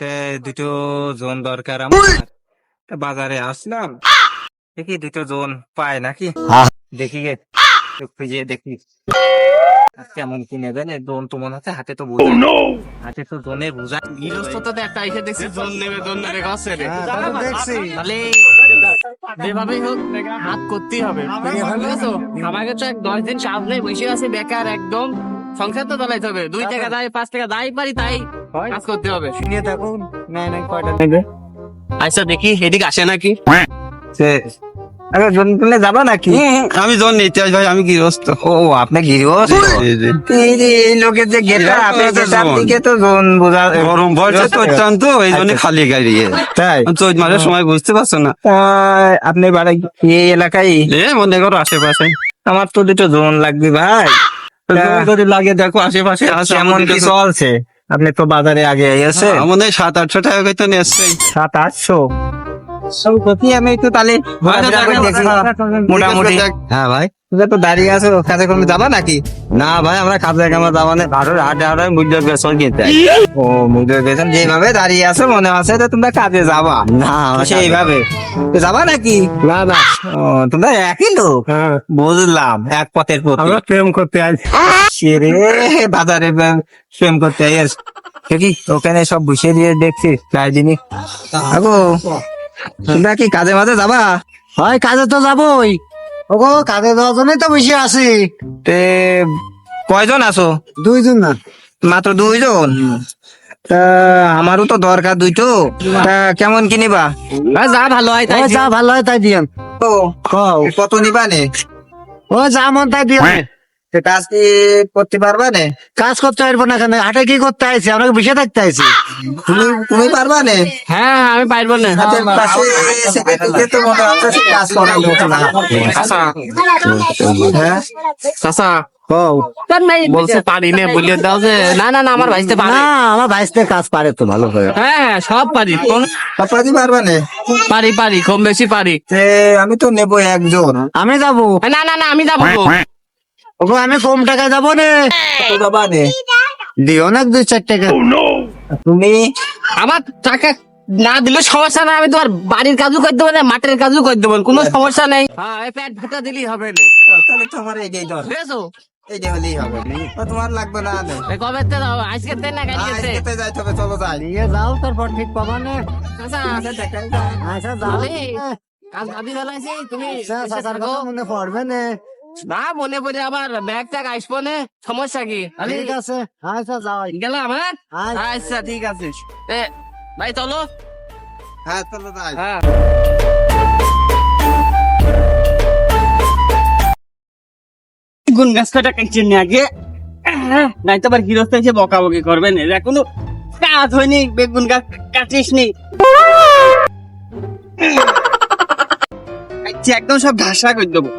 তে দুটো জোন দরকার আমার। বাজারে আসলাম। দেখি দুটো জোন পায় নাকি? দেখি গে। খুঁজে দেখি। কেমন কি নেবেন জোন তো মনে হচ্ছে হাতে তো বোঝা। হাতে তো জোনে বোঝা। গৃহস্থতা তো একটা দেখছি জোন নেবে জোন নেবে গাছে রে দেখছি। তাহলে যেভাবেই হোক হাত করতেই হবে। আমাকে তো এক দশ দিন সামনে বসে আছে বেকার একদম। সংসার তো চালাইতে হবে। দুই টাকা দেয় পাঁচ টাকা দায় পারি তাই কাজ করতে হবে। নিয়ে থাকুন। নাই নাই কয়টা নেবে। আচ্ছা দেখি এদিকে আসে নাকি? যাবা নাকি? আমি জন ভাই আমি গৃহস্থ। ও আপনি এই লোকের যে গেটা তো। দিকে তো জোন বোঝা গরম পড়ছে তো অত্যন্ত এই জন্য খালি গাড়ি তাই? চৈত মাসের সময় বুঝতে পারছ না। আপনি বাড়ি এই এলাকায়? এ মনে করো আশেপাশে। আমার তো দুটো জোন লাগবে ভাই। যদি লাগে দেখো আশেপাশে কেমন আমাদের কি চলছে? আপনি তো বাজারে আগে এসে আমাদের সাত আটশো টাকা করে তো নিচ্ছে সাত আটশো? আমি একটু তাহলে মোটামুটি। হ্যাঁ ভাই। তুমি তো দাঁড়িয়ে আছো কাজে কর্মে যাবা নাকি? না ভাই আমরা কাজে কামে যাবা না। ভাড়ার হাটে হাটে মুদ্রা বেসন কিনতে ও মুদ্রা বেসন যেভাবে দাঁড়িয়ে আছো মনে আছে যে তোমরা কাজে যাবা। না সেইভাবে। তো যাবা নাকি? না না। ও তোমরা একই লোক? বুঝলাম এক পথের আমরা প্রেম করতে আসি রে বাজারে প্রেম- করতে কি ওখানে সব বসে দিয়ে দেখছি প্রায় দিনই। আগো। তোমরা কি কাজে মাঝে যাবা? হয় কাজে তো যাবই। ওগো কাজে যাওয়ার জন্যই তো বসে আছি। তে কয়জন আছো? দুইজন না। মাত্র দুইজন? তা আমারও তো দরকার দুইটো। তা কেমন কি নিবা? যা ভালো হয় তাই ও যা ভালো হয় তাই দিয়েন। ও কও কত নিবা নে? ও যা মন তাই দিয়েন তে কাজ কি করতে পারবা নে? কাজ করতে পারব না কেন? হাটে কি করতে আইছি? আমরা বসে থাকতে আইছি? তুমি তুমি পারবা নে? হ্যাঁ আমি পারব না। হাতের তো মনে হচ্ছে কাজ করার লোক না। হ্যাঁ? চাচা বলছে পারি না বলে দাও যে। না না না আমার ভাইতে পারে। না আমার ভাইসতে কাজ পারে তো ভালো করে হ্যাঁ হ্যাঁ, সব পারি। কোন- সবাই পারবা নে? পারি পারি কম বেশি পারি। আমি তো নেব একজন। আমি যাব। না না না আমি যাব। ওগো আমি কম টাকায় যাব নে। যাবা নে? দিও না দুই চার টাকা। তুমি আমার টাকা না দিলে সমস্যা নাই আমি তোমার বাড়ির কাজও করে দেবো না মাঠের কাজও করে দেবো কোনো সমস্যা নেই। হ্যাঁ এই পেট দিলেই হবে না। তাহলে তোমার বুঝেছ এইটা হলেই হবে। তোমার লাগবে না কবে তে দাও আজকে তে না কালকে তে? আজকে যাইতে হবে চলো যাই। নিয়ে যাও তারপর ঠিক পাবা নে। আচ্ছা আচ্ছা যাও। তাহলে কাল বেলাইছি তুমি আচ্ছা, এসে চাচার থাকো। কথা মনে পড়বে নে। না মনে পড়ে আবার ব্যাগ ট্যাগ আসব না সমস্যা কি? ঠিক আছে আচ্ছা যাও গেলাম হ্যাঁ? আচ্ছা। আচ্ছা ঠিক আছে। এ, ভাই চলো। হ্যাঁ চলো যাই। হ্যাঁ। গুন গাছ কাটা কাটছেন না আগে নাই তো আবার গৃহস্থ এসে বকাবকি করবেন এরা কোনো কাজ হয়নি বেগুন গাছ কাটিস নি। আচ্ছা, একদম সব ঢাসা করে দেবো।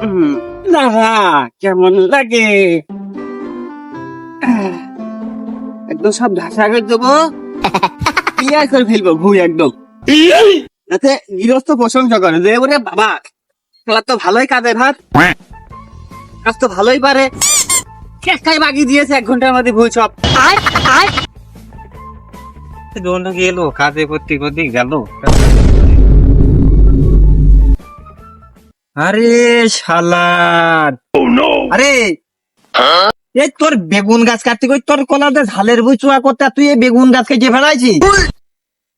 হুম, কেমন লাগে? একদম সব ঢাসা করে দেবো। ক্লিয়ার করে ফেলব ভুই একদম। যাতে গৃহস্থ প্রশংসা করে যে ওরে বাবা খেলা তো ভালোই কাজের হাত কাজ তো ভালোই পারে। চেষ্টায় বাকি দিয়েছে এক ঘণ্টার মধ্যে ভুই সব। দোনটা গেল, কাজে করতে করতে গেল। আরে শালার আরে! এই তোর বেগুন গাছ কাটতে কই তোর কলাতে ঝালের বই চুয়া করতে, তুই এই বেগুন গাছ কেটে ফেলাইছি?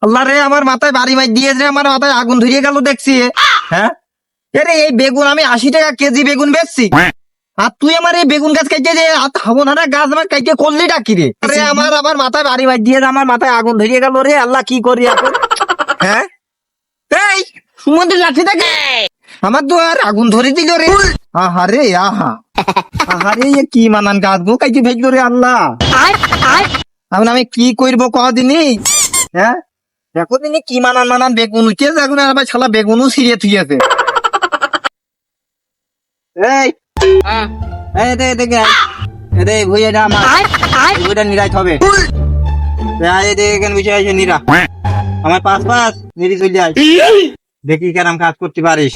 আল্লাহ রে, আমার মাথায় বাড়ি মাই দিয়েছে আমার মাথায় আগুন ধরিয়ে গেল দেখছি। হ্যাঁ? এই বেগুন আমি আশি টাকা কেজি বেগুন বেচছি। আর তুই আমার এই বেগুন গাছ কেটে যে খাব না রে, গাছ আমার কেটে করলি ডাকি রে? আরে আমার আমার মাথায় বাড়ি মাই দিয়ে আমার মাথায় আগুন ধরিয়ে গেল রে আল্লাহ কি করি এখন? হ্যাঁ? এই সুমন্দির লাঠি দেখে? আমার তো আর আগুন ধরে দিল রে। আহা রে আহা। আহা রে কি মানান গাছ গো কাইতে ভেজলো রে আল্লাহ। এখন আমি কি করব কদিনই? হ্যাঁ? দেখো দিনে কি মানান মানান বেগুন কে দেখুন আবার শালা বেগুনও ছিঁড়ে থুয়েছে এই হ্যাঁ। দেখে আমার। ভুইটা নিরাই হবে এখানে বসে আছে নিরা। আমার পাশ পাশ নিরি চলে যায় দেখি কেরাম কাজ করতে পারিস।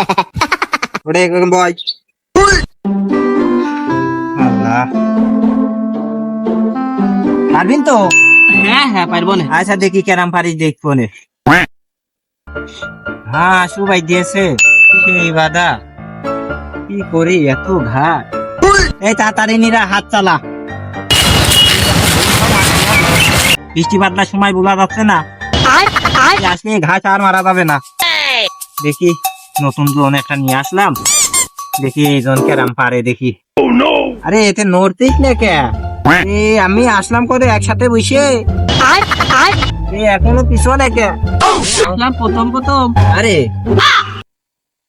ওটা এরকম বয়। পারবিন তো? হ্যাঁ হ্যাঁ পারব না। আচ্ছা দেখি কেরাম পারিস দেখব নে হ্যাঁ। সুবাই দিয়েছে। সেই বাদা। কি করি এত ঘাট? এই তাড়াতাড়ি হাত চালা। বৃষ্টি বাদলার সময় বোঝা যাচ্ছে না। আজকে ঘাস আর মারা যাবে না। দেখি, নতুন জন একটা নিয়ে আসলাম। দেখি এই জন কেরাম পারে দেখি। আরে, এতে নড়তিস না কে? আমি আসলাম করে একসাথে বসে? এখনও পিছনে কে? আসলাম প্রথম প্রথম। আরে,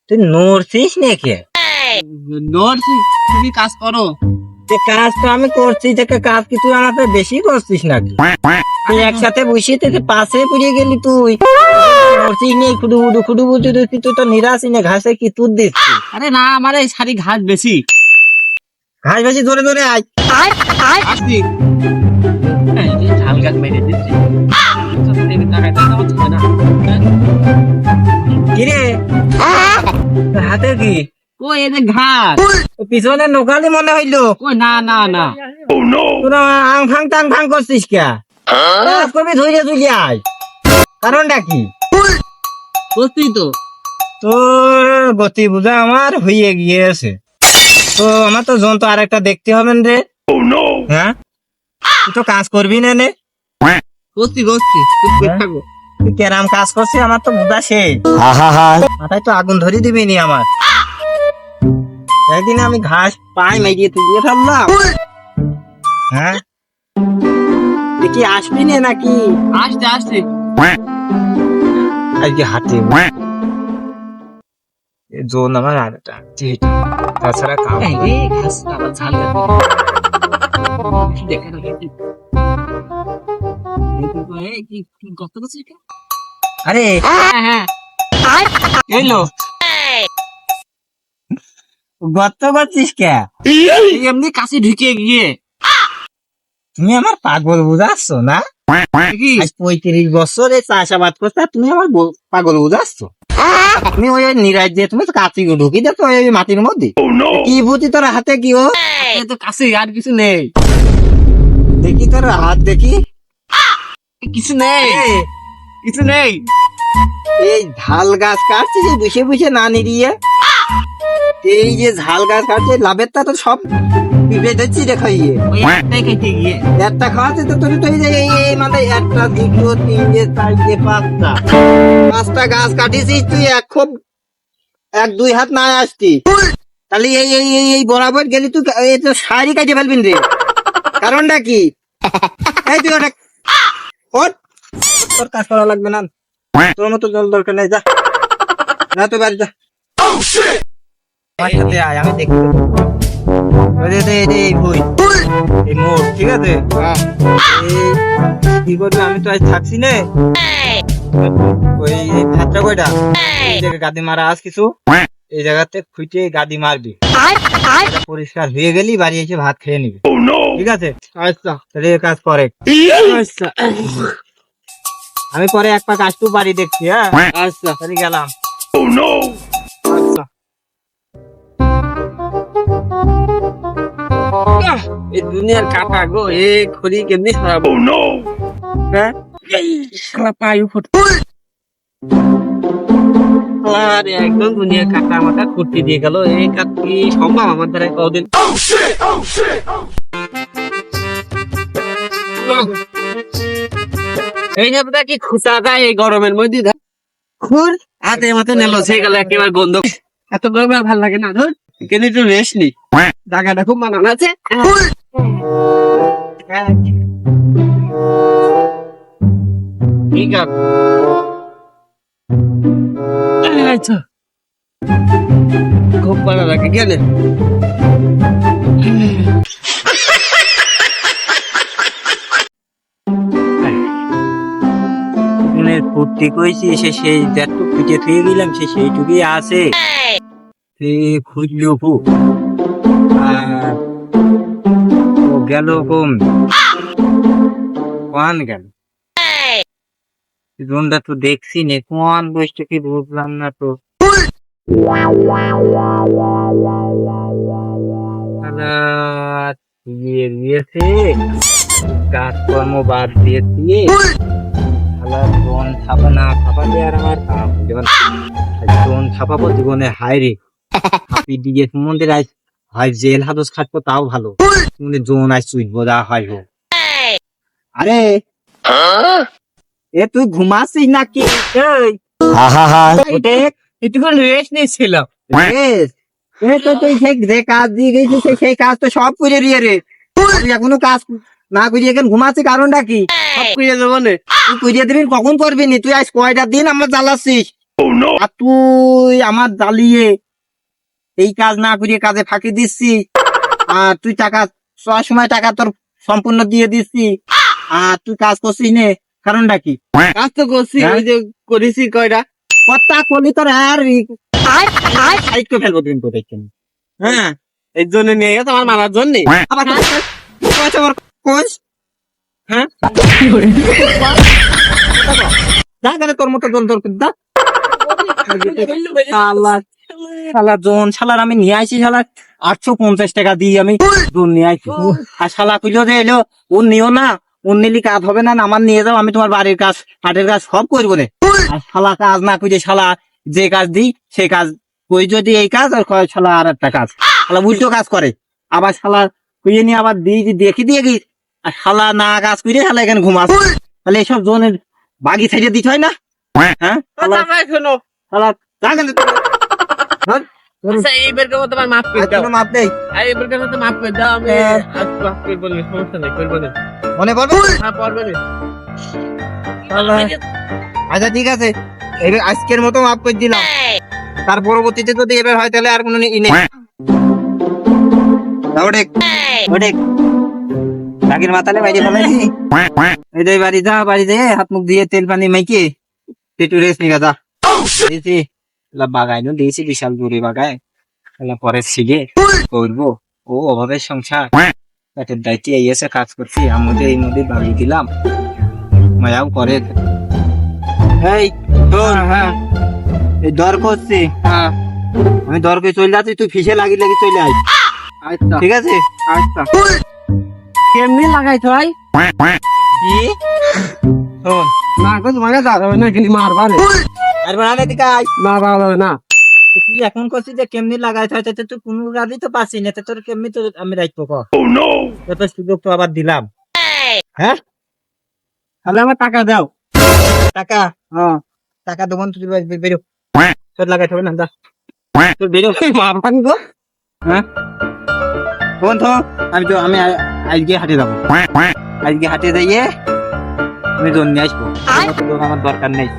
তুই নড়ছিস না কে? তুমি কাজ করো। যে কাজ তো আমি করছি থেকে কাজ কি তুই বেশি করছিস নাকি? তুই একসাথে বসে তুই পাশে পড়ে গেলি তুই। নেই বুঝু তুই তো নিরাশ না ঘাসে কি দিচ্ছিস আরে না আমার এই শাড়ি ঘাস বেশি। ঘাস বেশি ধরে ধরে আয়। আসছি এই যে ঝাল গাছ মেরে দিচ্ছি। টাকা দিতে হচ্ছে না। কিরে? হাতে কি? কই এই যে ঘাস পিছনে নোকালি মনে হইল। কই না না না। তোরা আং ফাং টাং ফাং করছিস কে? কাজ করবি ধরে তুই আয়। কারণটা কি? বুঝছি তো। তোর গতি বুঝা আমার হয়ে গিয়েছে। তো আমার তো যন্ত্র আর একটা দেখতে হবে রে। হ্যাঁ? তুই তো কাজ করবি না নে। বুঝছি বুঝছি চুপ করে থাকো। তুই কেরাম কাজ করছিস আমার তো বুঝা সেই মাথায় তো আগুন ধরে দিবি নি আমার। একদিন আমি ঘাস পাই মেরিয়ে তুলিয়ে ফেললাম। হ্যাঁ? কি আসবি না নাকি? আসতে আসতে আজকে হাতে জোন আমার তাছাড়া কাম আরে! হ্যাঁ হ্যাঁ। এলো গত করছিস কে? এমনি কাছে ঢুকে গিয়ে। তুমি আমার পাগল বুঝাচ্ছ না? পঁয়ত্রিশ বছর চাষাবাদ করছে তুমি আমার পাগল বুঝাচ্ছ? তুমি ওই নিরাজ দিয়ে তুমি তো ঢুকি দেখো ওই মাটির মধ্যে। কি বুঝি তোর হাতে কি ও তো কাছে আর কিছু নেই। দেখি তোর হাত দেখি। কিছু নেই। কিছু নেই। এই ঢাল গাছ কাটছে যে বুঝে বুঝে না নিরিয়ে এই যে ঝাল গাছ কাটছে লাভের তা তো সব পিঁপড়ে দিচ্ছি রে খাইয়ে একটা খাওয়াতে তো তুমি তো এই যে এই- এই মানে একটা দ্বিতীয় তিনটে চারটে পাঁচটা। পাঁচটা গাছ কাটিছিস তুই এক খুব এক দুই হাত না আসতি। তাহলে এই এই এই এই বরাবর গেলি তুই এই তো শাড়ি কাটে ফেলবিন রে। কারণটা কি? এই তুই ওটা। তোর কাজ করা লাগবে না। তোর মতো জল দরকার নেই যা। যা তুই বাড়ি যা। আমার সাথে আয় আমি দেখতে এই- এই- এই মোড় ঠিক আছে? কি করবে? আমি তো আজ থাকছি নে। ওই এই ভাতটা কয়টা? গাদি মারা আস কিছু। এই জায়গাতে খুঁটে গাদি মারবি। পরিষ্কার হয়ে গেলি বাড়ি এসে ভাত খেয়ে নিবি। ঠিক আছে? আচ্ছা। তাহলে কাজ করে আচ্ছা। আমি পরে এক পাক আসতেও বাড়ি দেখছি হ্যাঁ? আচ্ছা। তাহলে গেলাম। এই দুনিয়ার কাটা গো এ খড়ি কেমনি সরাবো? হ্যাঁ? এই শালা পায়ু ফুট আরে একদম দুনিয়ার কাটা মাথা খুঁটি দিয়ে গেল। এই কাজ কি সম্ভব আমার দ্বারা কদিন? এই নেপটা কি খুচা যায় এই গরমের মধ্যে ধর। খুর হাতে মাথে নেলো সেই গেল একেবারে গন্ধ। এত গরমে ভালো লাগে না ধর। কিন্তু একটু রেস্ট নি? জায়গাটা খুব মানানো আছে। ঠিক আছে। আচ্ছা। খুব ভালো লাগে গেলে ফুর্তি কইছি সে সেই যেটুক পিঠে থুয়ে গেলাম সে সেইটুকুই আছে। সে খুঁজলো ফু আর ও গেল কম কোন গেল? জোনটা তো দেখছি নে, কোন বয়সটা কি বুঝলাম না তো। ইয়ে দিয়েছে, কাজকর্ম বাদ দিয়েছি। শালা জোন ছাপা না ছাপালে আর আমার জোন ছাপাবো জীবনে হাই হয় জেল হাদস খাটবো তাও ভালো। জোন চুইটবো হয় হোক। আরে এ তুই ঘুমাসিস নাকি? রেস্ট। এ তো তুই যে কাজ দিয়ে গেছিস সেই কাজ তো সব করে দিয়ে রে। এখনও কাজ না করিয়ে এখানে ঘুমাচ্ছি কারণটা কি? সব করে দেবো নে। তুই করিয়ে দিবি কখন করবি নি? তুই আজ কয়টা দিন আমার জ্বালাচ্ছিস আর তুই আমার জ্বালিয়ে এই কাজ না করিয়ে কাজে ফাঁকি দিচ্ছি। আর তুই টাকা সব সময় টাকা তোর সম্পূর্ণ দিয়ে দিচ্ছি। আর তুই কাজ করছিস নে কারণটা কি? কাজ তো করছি হ্যাঁ? ওই যে করেছি কয়টা? কথা করলি তোর আর ফেলব তুমি কোথায় কেন হ্যাঁ এই জন্য নিয়ে গেছে আমার মারার জন্য। আবার কোচ হ্যাঁ? যা তোর মতো দল দল দা। শালা শালা জোন শালার আমি নিয়ে আইছি শালা আটশো পঞ্চাশ টাকা দিয়ে আমি জোন নিয়ে আইছি। আর শালা কইলো যে এলো ওর নিও না ওর নিলি কাজ হবে না আমার নিয়ে যাও আমি তোমার বাড়ির কাজ হাটের কাজ সব করব রে। আর শালা কাজ না কইছে শালা যে কাজ দিই সেই কাজ কই যদি এই কাজ আর কয় শালা আর একটা কাজ। শালা উল্টো কাজ করে। আবার শালা কুইয়ে নিয়ে আবার দিয়ে দি- দেখি দিয়ে গিয়ে আর শালা না কাজ করে শালা এখানে ঘুমাস তাহলে এইসব জোনের বাগি ছেড়ে দিতে হয় না? হ্যাঁ। শালা শোনো। শালা যা। হ্যাঁ? আচ্ছা তোমার মাফ করে দাও। মাপ নেই। আর এইবার কেমন তো মাফ করে দাও আমি হ্যাঁ। আজ মাফ সমস্যা নেই করব না। মনে পড়বে? হ্যাঁ পারবে আচ্ছা ঠিক আছে। এবার আজকের মতো মাফ করে দিলাম। তার পরবর্তীতে যদি এবার হয় তাহলে আর কোনো ই নেই। রাগের মাথালে বাইরে ফেলাইছি এই যে বাড়ি যা বাড়ি দে হাত মুখ দিয়ে তেল পানি মাইকে একটু রেস্ট নিগা যা। দিয়েছি লা বাগাই নো দিয়েছি বিশাল দূরে বাগায়। পরে শিখে করব। ও অভাবের সংসার। পেটের দায়িত্বে এই এসে কাজ করছি আমাদের এই নদী বাগিয়ে দিলাম। মায়াও করে। এই শোন। হ্যাঁ এই দর করছি। হ্যাঁ। আমি দর করে চলে যাচ্ছি তুই ফিসে লাগি লাগি চলে আয়। আচ্ছা। ঠিক আছে? আচ্ছা। কেমনি লাগাইছো ভাই? কি? শোন। না গো তোমাকে দাঁড়া না কিন্তু মারবা রে। আর বাড়ালে দিকে আয় না না। তুই এখন করছিস যে কেমনি লাগাইতে হয় তাতে তুই কোনো কাজই তো পাচ্ছি না তো তোর কেমনি তো আমি রাখব ক তোর সুযোগ তো আবার দিলাম। হ্যাঁ? তাহলে আমার টাকা দাও। টাকা? হ্যাঁ। টাকা দেবো না, তুই বেরো তোর লাগাইতে হবে না যা। তোর বেরো। মারবান গো। হ্যাঁ? তো আমি তো আমি আজকে হাটে যাব। আজকে হাটে যাইয়ে আমি জোন নিয়ে আসব আমার দরকার নেই।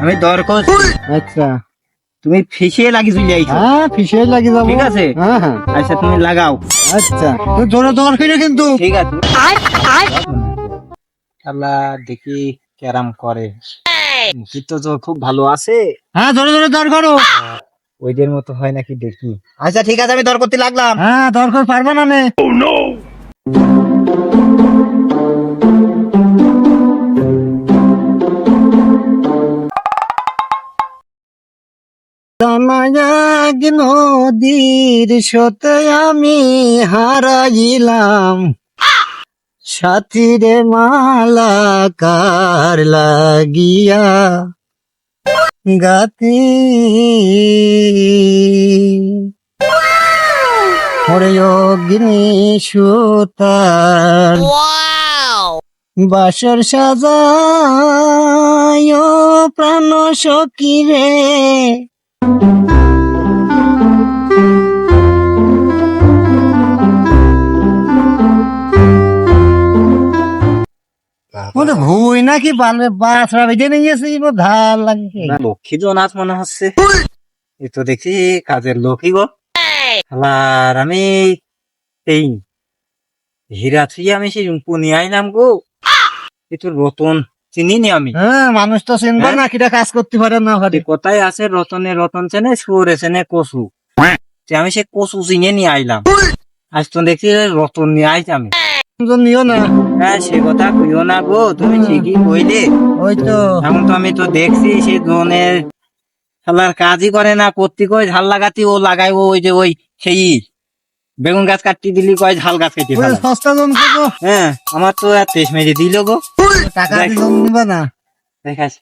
আমি দর আচ্ছা। তুমি ফিসিয়ে লাগি চলে আইছো। হ্যাঁ ফিসে লাগি যাব। ঠিক আছে? হ্যাঁ হ্যাঁ। আচ্ছা তুমি লাগাও। আচ্ছা। তুই জোরে দর করে কিন্তু। ঠিক আছে। আল্লাহ দেখি কেরাম করে। মুখি তো তো খুব ভালো আছে। হ্যাঁ জোরে জোরে দর করো। ওইদের মতো হয় নাকি দেখি? আচ্ছা ঠিক আছে আমি দর করতে লাগলাম। হ্যাঁ দর কর পারবে না নে। জামায়াগ নদীর সতে আমি হারাইলাম। সাথীরে মালা কার লাগিয়া গাতি। ওরে অগ্নি সুতার বাসর সাজায় প্রাণ সখী মনে ভুই নাকি বালে বাসরা বেঁধে নিয়ে গেছে ধার লাগে লক্ষ্মী জনাথ মনে হচ্ছে। এ তো দেখি কাজের লোকই গো। আর আমি এই হীরা থুই আমি সেই পুনি আইলাম গো। এ তো রতন চিনি নি আমি? হ্যাঁ মানুষ তো চিনবে হ্যাঁ? না কিটা কাজ করতে পারে না পারে। কোথায় আছে রতনে রতন চেনে সুরে চেনে কসু। আমি সে কচু চিনে নিয়ে আইলাম। আজ তো দেখছি রতন নিয়ে আইছি আমি। নিও না। হ্যাঁ সে কথা কইও না গো তুমি ঠিকই কইলে। ওই তো। এখন তো আমি তো দেখছি সে জনের শালার কাজই করে না করতে কই ঝাল লাগাতি ও লাগাই ওই যে ওই সেই বেগুন গাছ কাটতে দিলি কয় ঝাল গাছ কেটে সস্তা হ্যাঁ আমার তো আর তেইশ মেরে দিল গো। টাকা নিবা না। দেখাস।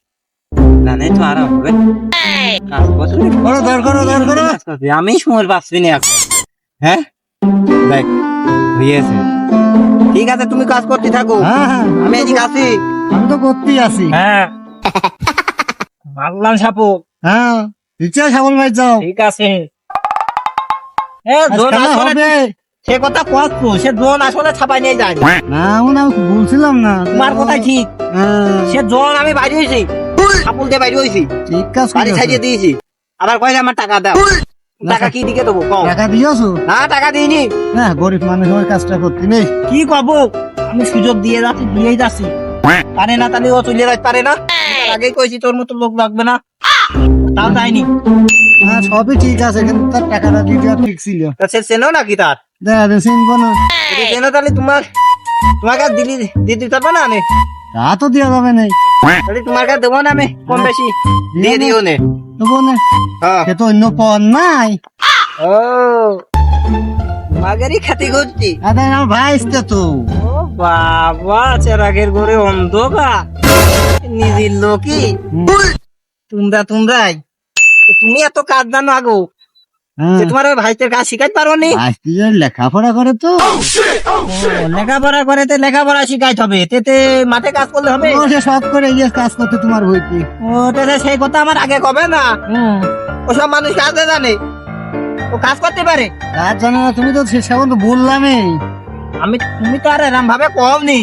জানে তো আর হবে। করো ধর করো ধর করো। আমি সময় পাচ্ছি না এখন। হ্যাঁ? দেখ হয়েছে ঠিক আছে তুমি কাজ করতে থাকো। হ্যাঁ হ্যাঁ। আমি এদিকে আছি। আমি তো করতেই আছি। হ্যাঁ। মারলাম সাপো। হ্যাঁ ইচ্ছা সাবল ভাই যাও। ঠিক আছে। এ জোন আসলে সে কথা কষ্ট সে জোন আসলে ছাপাই নিয়ে যায়। না আমি বলছিলাম না। তোমার কথাই ঠিক। হ্যাঁ, সে জোন আমি বাইরে হয়েছি। সাপুল দিয়ে বাইরে হয়েছি। ঠিক কাজ বাড়ি। ছাড়িয়ে দিয়েছি। আবার কয়টা আমার টাকা দাও। টাকা কি দিকে দেবো? কম টাকা দিয়েছ না টাকা দিইনি। হ্যাঁ গরিব মানুষ ওই কাজটা করতে নেই। কি কব? আমি সুযোগ দিয়ে যাচ্ছি দিয়েই যাচ্ছি। পারে না তাহলে ও চলে যাইতে পারে না। আগেই কইছি তোর মতো লোক লাগবে না। তাও যায়নি। হ্যাঁ সবই ঠিক আছে কিন্তু তার টাকাটা দিতে আর ঠিক ছিল। তা সে চেনো নাকি তার? দেখা না। চেনো তাহলে তোমার তোমাকে দিলি দিতে পারবে না আমি? তা তো দেওয়া যাবে না তাহলে তোমার কাছে দেবো না আমি কম বেশি। দিয়ে দিও নে। দেবো না। হ্যাঁ। সে তো অন্য পথ নাই। ও মাগেরই খাতি করছি আরে আমার ভাই আসতে তো। ও বাবা চেরাগের ঘরে অন্ধকার। নিজের লোকই। তোমরা তোমরাই। তুমি এত কাজ জানো আগো। তোমার ওই ভাইদের কাজ শিখাইতে পারো নি? আসতে যে লেখাপড়া করে তো। লেখাপড়া করে তো লেখাপড়া শিখাইতে হবে। তেতে মাঠে কাজ করলে হবে? সে সব করে গিয়ে কাজ করতে তোমার হইতে ও তেতে সেই কথা আমার আগে কবে না? ওসব মানুষ কাজে জানে। ও কাজ করতে পারে। কাজ জানো না তুমি তো সে সেমন তো বললামই। আমি তুমি তো আর এরম ভাবে কম নি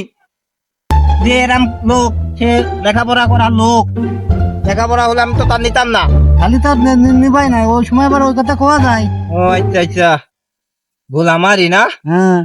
যে এরম লোক সে লেখাপড়া করার লোক। লেখাপড়া হলে আমি তো তার নিতাম না। খালি তো নি- নি- নিবাই না ওই সময় আবার ওই কথা কোয়া যায়। ও আচ্ছা আচ্ছা। ভুল আমারই না? হ্যাঁ।